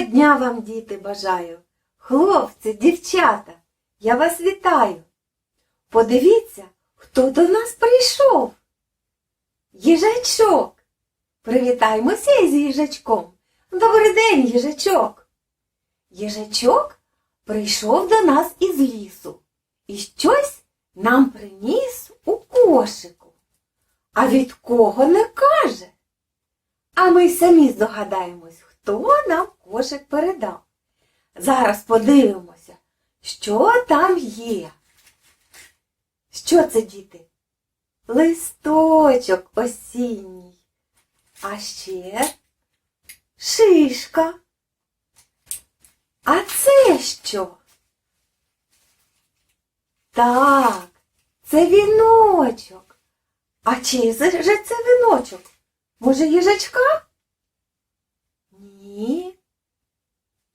дня вам, діти, бажаю. Хлопці, дівчата, я вас вітаю. Подивіться, хто до нас прийшов. Їжачок. Привітаємося із їжачком. Добрий день, їжачок. Їжачок прийшов до нас із лісу і щось нам приніс у кошику. А від кого не каже? А ми самі здогадаємось, хто нам кошик передав. Зараз подивимося, що там є. Що це, діти? Листочок осінній. А ще шишка. А це що? Так, це віночок. А чий же це віночок? Може, їжачка?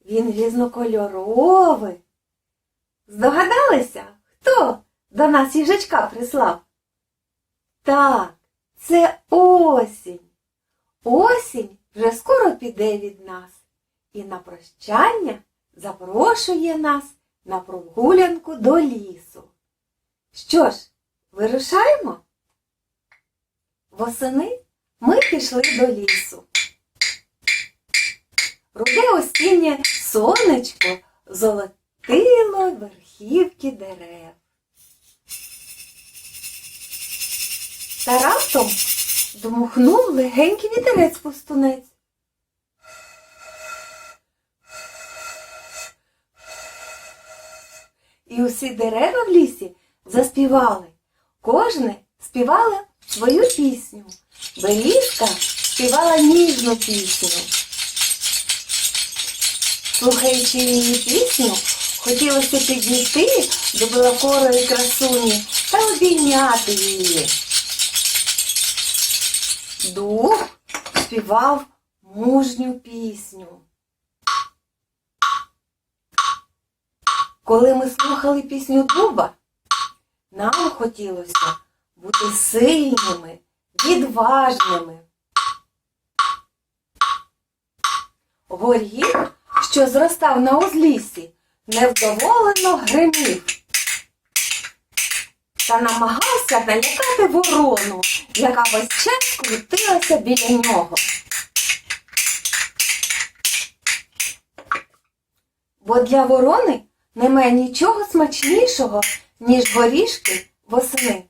Він різнокольоровий. Здогадалися, хто до нас їжачка прислав? Так, це осінь. Осінь вже скоро піде від нас і на прощання запрошує нас на прогулянку до лісу. Що ж, вирушаємо? Восени ми пішли до лісу. Руде осіннє сонечко золотило верхівки дерев. Та раптом дмухнув легенький вітерець пустунець. І усі дерева в лісі заспівали. Кожне співало свою пісню. Берізка співала ніжну пісню. Слухаючи її пісню, хотілося підійти до білокорої красуні та обійняти її. Дуб співав мужню пісню. Коли ми слухали пісню дуба, нам хотілося бути сильними, відважними. Горіх, що зростав на узліссі, невдоволено гримів та намагався налякати ворону, яка весь час крутилася біля нього. Бо для ворони немає нічого смачнішого, ніж горішки восени.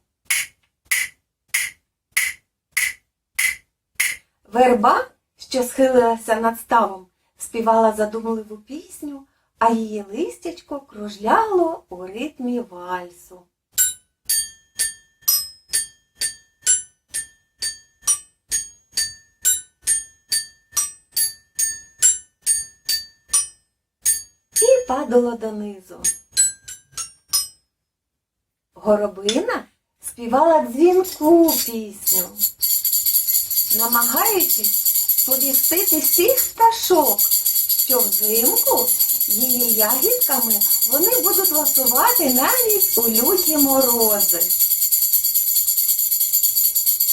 Верба, що схилилася над ставом, співала задумливу пісню, а її листячко кружляло у ритмі вальсу. І падало донизу. Горобина співала дзвінку пісню намагаючись сповістити всіх пташок, що взимку її ягідками вони будуть ласувати навіть у люті морози.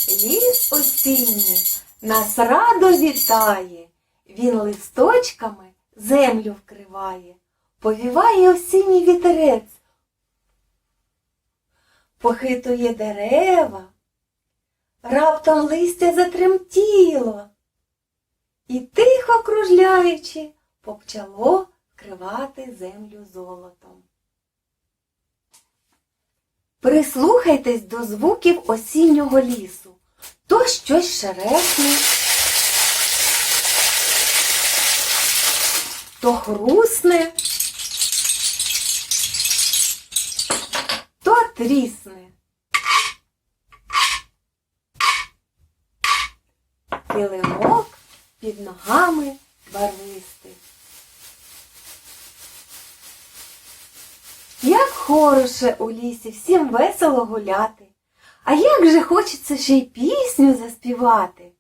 Ліс осінній нас радо вітає, він листочками землю вкриває, повіває осінній вітерець, похитує дерева. Раптом листя затремтіло і, тихо кружляючи, почало вкривати землю золотом. Прислухайтесь до звуків осіннього лісу. То щось шерехне, то хрусне, то трісне. Килимок під ногами барвистий. Як хороше у лісі, всім весело гуляти. А як же хочеться ще й пісню заспівати.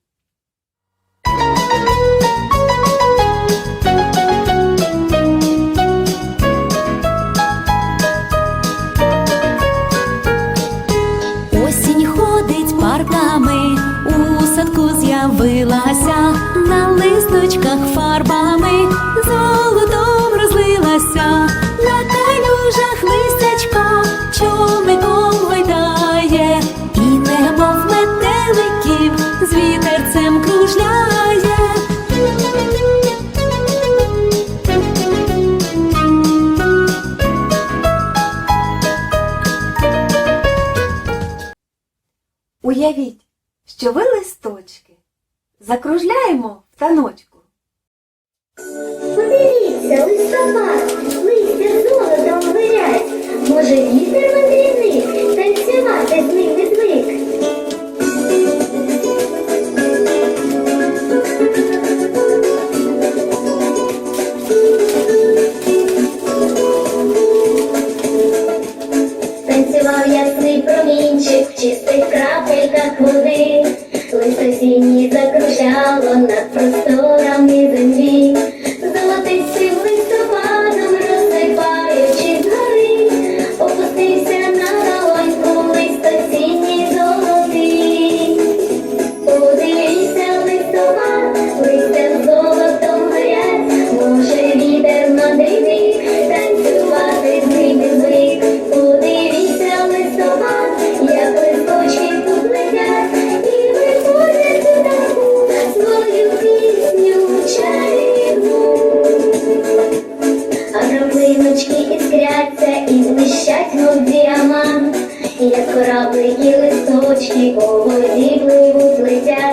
Що ви листочки. Закружляємо в таночку. Подивіться, листопад, Танцював ясний промінчик в чистих крапельках води, лист осінній закружало над просторами землі, листочки по воді пливуть летять.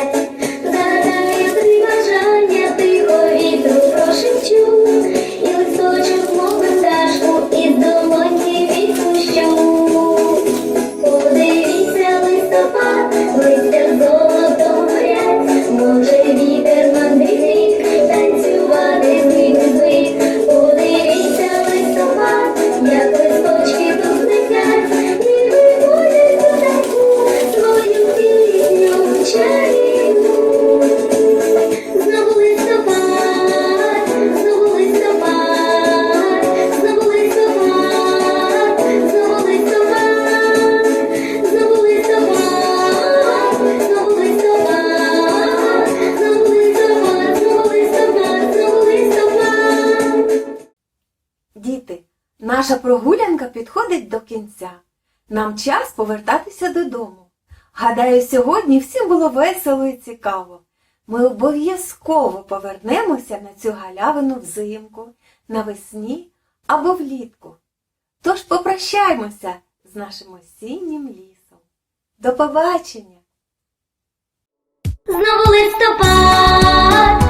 Наша прогулянка підходить до кінця. Нам час повертатися додому. Гадаю, сьогодні всім було весело і цікаво. Ми обов'язково повернемося на цю галявину взимку, навесні або влітку. Тож попрощаймося з нашим осіннім лісом. До побачення! Знову листопад,